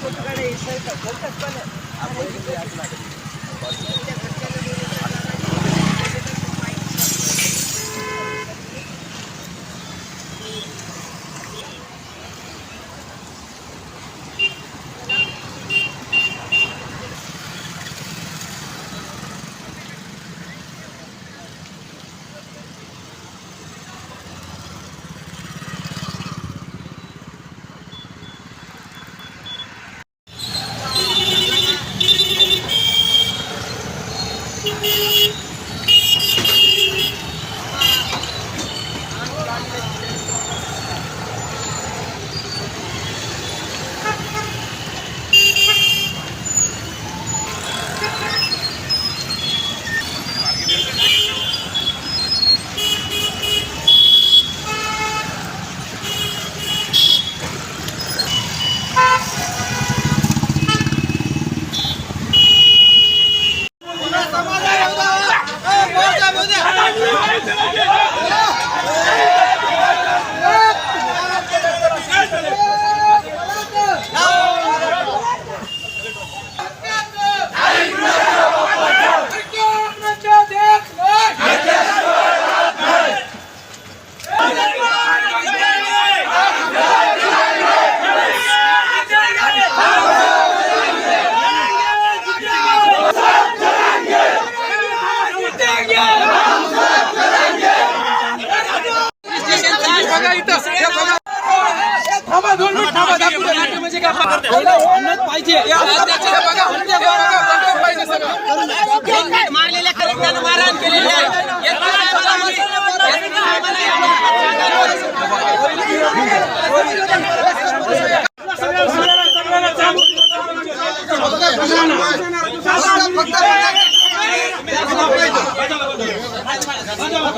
ಕೊಟ್ಟುಗಳೇ ಸ್ವಲ್ಪ ಫೋಕಸ್ ಬಲ್ಲ ಆ ಪೊಲೀಸ್ ಯಾಕೆ ಮಾಡಿದ್ರು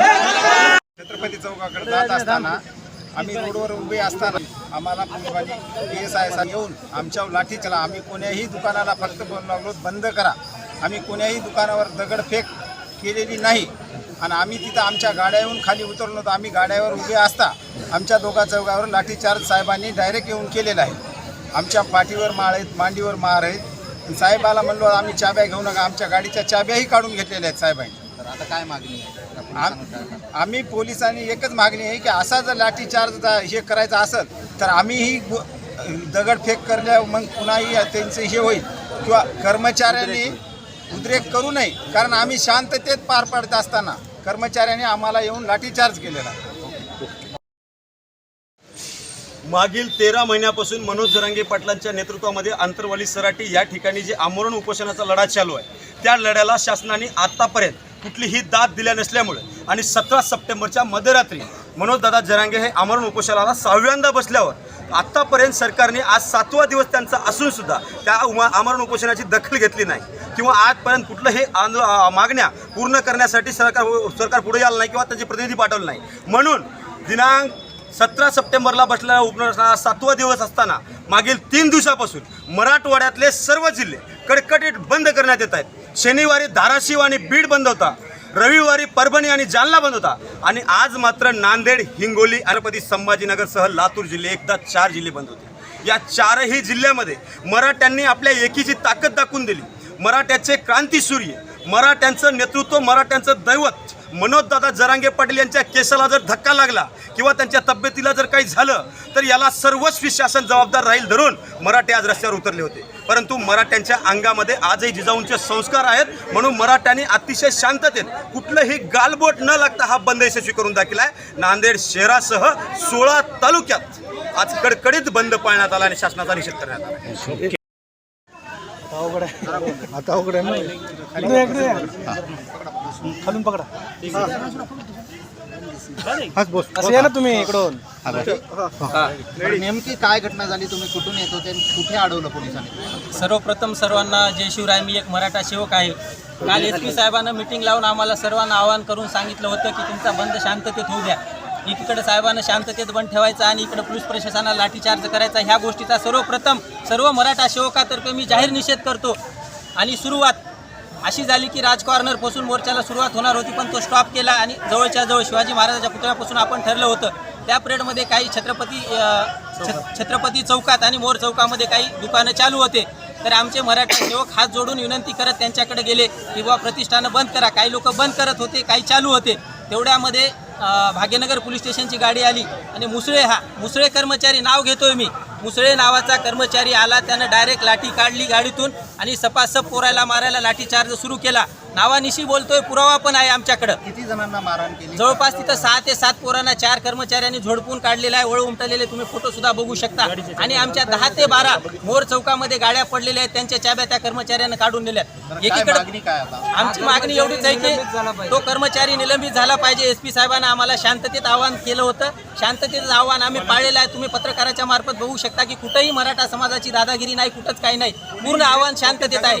छत्रपती चौकाकडे जात असताना आम्ही रोडवर उभे असताना आम्हाला पोलिसांनी पी एस आय येऊन आमच्यावर लाठी चला आम्ही कोण्याही दुकानाला फक्त बोलू बंद करा. आम्ही कोण्याही दुकानावर दगडफेक केलेली नाही. आणि आम्ही तिथं आमच्या गाड्या येऊन खाली उतरलो होतो आम्ही गाड्यावर उभे असता आमच्या दोघा चौकावर लाठीचार्ज साहेबांनी डायरेक्ट येऊन केलेला आहे. आमच्या पाठीवर माळ आहेत मांडीवर मार आहेत. साहेबाला म्हणलो आम्ही चाब्या घेऊ नका आमच्या गाडीच्या चाब्याही काढून घेतलेल्या आहेत साहेबांनी. आता काय मागणी आहे? आम्ही पोलिसांनी एकच मागणी आहे की असा जर लाठीचार्ज हे करायचा असेल तर आम्हीही दगडफेक करल्या मग पुन्हाही त्यांचं हे होईल. किंवा कर्मचाऱ्यांनी उद्रेक करू नये कारण आम्ही शांततेत पार पडत असताना कर्मचाऱ्यांनी आम्हाला येऊन लाठीचार्ज केलेला मागील तेरा महिन्यापासून मनोज जरांगे पाटलांच्या नेतृत्वामध्ये आंतरवाली सराटी या ठिकाणी जे आमरण उपोषणाचा लढा चालू आहे त्या लढ्याला शासनाने आतापर्यंत कुठलीही दाद दिल्या नसल्यामुळे आणि सतरा सप्टेंबरच्या मध्यरात्री मनोजदादा जरांगे हे आमरण उपोषणाला सहाव्यांदा बसल्यावर आत्तापर्यंत सरकारने आज सातवा दिवस त्यांचा असूनसुद्धा त्या उमा आमरण उपोषणाची दखल घेतली नाही. किंवा आजपर्यंत कुठलं हे आंदो मागण्या पूर्ण करण्यासाठी सरकार सरकार पुढे आलं नाही किंवा त्याचे प्रतिनिधी पाठवले नाही. म्हणून दिनांक सतरा सप्टेंबरला बसलेल्या उपनसनाला सातवा दिवस असताना मागील तीन दिवसापासून मराठवाड्यातले सर्व जिल्हे कडकडीत बंद करण्यात येत आहेत. शनिवारी धाराशिव आणि बीड बंद होता. रविवारी परभणी आणि जालना बंद होता. आणि आज मात्र नांदेड हिंगोली छत्रपती संभाजीनगरसह लातूर जिल्हे एकदा चार जिल्हे बंद होते. या चारही जिल्ह्यामध्ये मराठ्यांनी आपल्या एकीची ताकद दाखवून दिली. मराठ्याचे क्रांतीसूर्य मराठ्यांचं नेतृत्व मराठ्यांचं दैवत मनोजदादा जरांगे पाटील यांच्या केसाला जर धक्का लागला किंवा त्यांच्या तब्येतीला जर काही झालं तर याला सर्वस्वी शासन जबाबदार राहील धरून मराठे आज रस्त्यावर उतरले होते. परंतु मराठ्यांच्या अंगामध्ये आजही जिजाऊंचे संस्कार आहेत म्हणून मराठ्यांनी अतिशय शांततेत कुठलंही गालबोट न लागता हा बंद यशस्वी करून दाखला आहे. नांदेड शहरासह सोळा तालुक्यात आज कडकडीत बंद पाळण्यात आला आणि शासनाचा निषेध करण्यात आला. आता अवघड आहे ना? खालून पकडा. असं या ना तुम्ही इकडून. नेमकी काय घटना झाली? तुम्ही कुठून येत होते आणि कुठे अडवलं पोलिसांनी? सर्वप्रथम सर्वांना जय शिवराय. मी एक मराठा सेवक आहे. काल एस पी साहेबांना मिटिंग लावून आम्हाला सर्वांना आवाहन करून सांगितलं होतं की तुमचा बंद शांततेत होऊ द्या. एकीकडे साहेबांना शांततेत बंद ठेवायचा आणि इकडे पोलीस प्रशासनाला लाठीचार्ज करायचा. ह्या गोष्टीचा सर्वप्रथम सर्व मराठा सेवकातर्फे मी जाहीर निषेध करतो. आणि सुरुवात अशी झाली की राज कॉर्नरपासून मोर्चाला सुरुवात होणार होती पण तो स्टॉप केला आणि जवळच्या जवळ शिवाजी महाराजाच्या पुतळ्यापासून आपण ठरलं होतं. त्या परेडमध्ये काही छत्रपती छत्रपती चौकात आणि मोर चौकामध्ये काही दुकानं चालू होते. तर आमचे मराठा सेवक हात जोडून विनंती करत त्यांच्याकडे गेले की बुवा प्रतिष्ठानं बंद करा. काही लोक बंद करत होते काही चालू होते. तेवढ्यामध्ये भाग्यनगर पोलीस स्टेशनची गाडी आली आणि मुसळे हा मुसळे कर्मचारी नाव घेतोय मी. मुसळे नावाचा कर्मचारी आला त्यानं डायरेक्ट लाठी काढली गाडीतून आणि सपासप पोरायला मारायला लाठीचार्ज सुरू केला. नावानिशी बोलतोय पुरावा पण आहे आमच्याकडं. किती जणांना मारहाण केली? जवळपास तिथं सहा ते सात पोरांना चार कर्मचाऱ्यांनी झोडपून काढलेला आहे वळ उमटलेले तुम्ही फोटो सुद्धा बघू शकता. आणि आमच्या दहा ते बारा मोर चौकामध्ये गाड्या पडलेल्या आहेत त्यांच्या चाब्या त्या कर्मचाऱ्यांना काढून काय एकीकडे आमची मागणी एवढीच आहे की तो कर्मचारी निलंबित झाला पाहिजे. एस पी साहेबांना आम्हाला शांततेत आवाहन केलं होतं. शांततेचं आव्हान आम्ही पाळलेलं आहे. तुम्ही पत्रकाराच्या मार्फत बघू शकता की कुठंही मराठा समाजाची दादागिरी नाही कुठंच काही नाही. पूर्ण आव्हान शांततेत आहे?